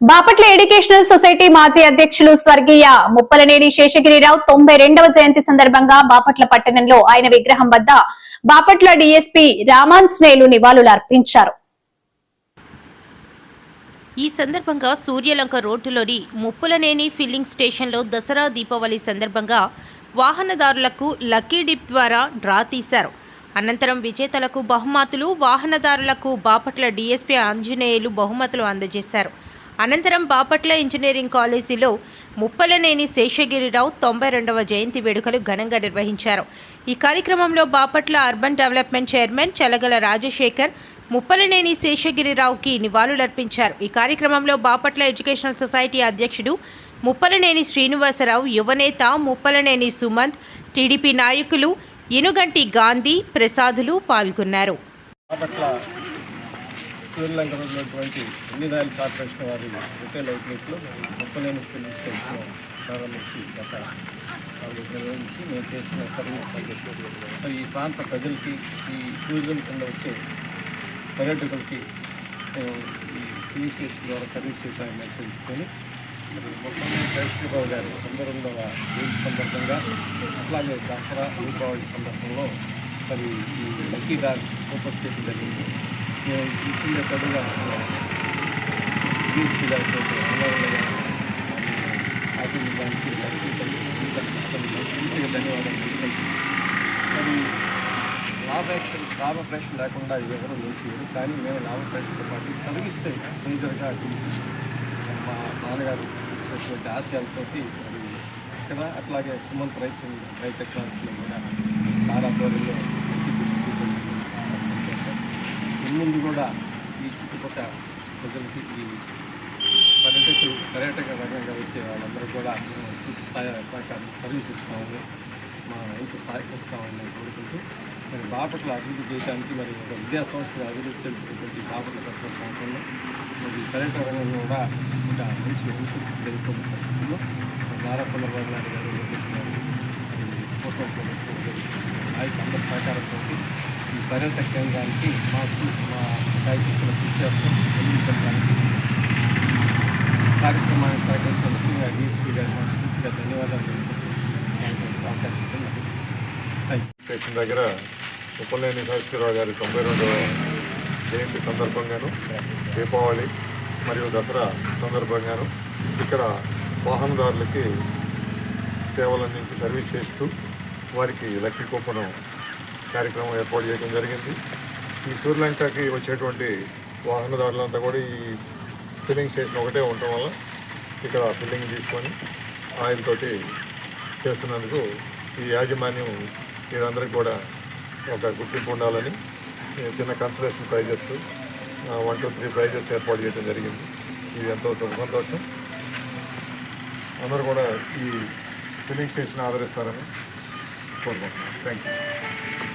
Bapatla educational society మాజీ అధ్యక్షులు స్వర్గీయ ముప్పలనేని శేషగిరిరావు తొంభై రెండవ జయంతి సందర్భంగా బాపట్ల పట్టణంలో ఆయన విగ్రహం వద్ద బాపట్ల డీఎస్పీ రామాంజనేయులు నివాళులు అర్పించారు. ఈ సందర్భంగా సూర్యలంక రోడ్డులోని ముప్పులనేని ఫిల్లింగ్ స్టేషన్లో దసరా దీపావళి సందర్భంగా వాహనదారులకు లక్కీ డిప్ ద్వారా డ్రా తీశారు. అనంతరం విజేతలకు బహుమతులు వాహనదారులకు బాపట్ల డీఎస్పీ ఆంజనేయులు బహుమతులు అందజేశారు. అనంతరం బాపట్ల ఇంజనీరింగ్ కాలేజీలో ముప్పలనేని శేషగిరిరావు తొంభై రెండవ జయంతి వేడుకలు ఘనంగా నిర్వహించారు. ఈ కార్యక్రమంలో Bapatla urban development chairman Chalagala Rajasekhar Muppalaneni శేషగిరిరావుకి నివాళులర్పించారు. ఈ కార్యక్రమంలో బాపట్ల ఎడ్యుకేషనల్ సొసైటీ అధ్యక్షుడు ముప్పలనేని శ్రీనివాసరావు యువనేత ముప్పలనేని సుమంత్ టీడీపీ నాయకులు ఇనుగంటి గాంధీ ప్రసాదులు పాల్గొన్నారు. శ్రీలంక ఉన్నటువంటి ఇండియన్ ఆయిల్ కార్పొరేషన్ వారి రిటైల్ అవుట్లెట్లో గొప్పలేని ఫిల్లింగ్ స్టేషన్ ప్రారంభించి గత నాలుగు నుంచి మేము చేస్తున్న సర్వీస్ సో ఈ ప్రాంత ప్రజలకి ఈ టూరిజం కింద వచ్చే పర్యాటకులకి మేము ఈ స్టేషన్ ద్వారా సర్వీస్ చేయడానికి తెలుసుకొని మరి ముప్పలేని శేషగిరిరావు గారి తొంభై రెండవ జయంతి సందర్భంగా అట్లాగే దసరా దీపావళి సందర్భంలో మరి ఈ లక్కీ డాగ్ ఉపస్థితి జరిగింది. ఈ చిన్న తొడగా డీఎస్పీ ఆశీర్వాదానికి ధన్యవాదాలు తెలియజేస్తున్నాను. మరి లాభాపేక్ష లాభాపేక్ష లేకుండా ఎవరు నిలిచేయరు కానీ మేము లాభాపేక్షతో పాటు సర్వీస్ మేజర్గా మా నాన్నగారు చేసినటువంటి ఆశయాలతో ఇక్కడ అట్లాగే సుమంత్ రైసింగ్ రైతు టెక్నాలజీలో కూడా సారా ధోరణిలో ముందు కూడా ఈ చుట్టుపక్కల ప్రజలకి ఈ పర్యాటకులు పర్యాటక రంగంగా వచ్చే వాళ్ళందరూ కూడా మేము పూర్తి సహాయ సహకారం సర్వీస్ ఇస్తామని మా ఇంటి సహకరిస్తామని నేను కోరుకుంటూ మరి బాపట్ల అభివృద్ధి చేయడానికి మరి ఒక విద్యా సంస్థలు అభివృద్ధి చెందుతున్నటువంటి బాపట్ల పరిసర ప్రాంతంలో మరి పర్యాటక రంగంలో కూడా ఒక మంచి ఇన్ఫ్రాస్ట్రక్చర్ జరుగుతున్న పరిస్థితుల్లో నారా చంద్రబాబు నాయుడు గారు లోకేష్ గారు మరి పూర్వం అందరి సహకారంతో ఈ పర్యాటక కేంద్రానికి మాకు మా సాయశక్తులు కృషి చేస్తాం. అందించడానికి కార్యక్రమాన్ని సహకరించాల్సిందిగా డిఎస్పీ గారి మనస్ఫూర్తిగా ధన్యవాదాలు స్టేషన్ దగ్గర ఉప్పలేని సరస్వతిరావు గారి తొంభై రెండవ జయంతి సందర్భంగాను దీపావళి మరియు దసరా సందర్భంగాను ఇక్కడ వాహనదారులకి సేవలు అందించి సర్వీస్ చేస్తూ వారికి లక్కీ కూపనం కార్యక్రమం ఏర్పాటు చేయడం జరిగింది. ఈ సూర్యలంకకి వచ్చేటువంటి వాహనదారులంతా కూడా ఈ ఫిల్లింగ్ స్టేషన్ ఒకటే ఉండటం వల్ల ఇక్కడ ఫిల్లింగ్ తీసుకొని ఆయిల్ తోటి చేస్తున్నందుకు ఈ యాజమాన్యం వీరందరికీ కూడా ఒక గుర్తింపు ఉండాలని చిన్న consolation prizes one two three prizes ఏర్పాటు చేయడం జరిగింది. ఇది ఎంతో సంతోషం. అందరూ కూడా ఈ ఫిల్లింగ్ స్టేషన్ ఆదరిస్తారని కోరుకుంటున్నాను. Thank you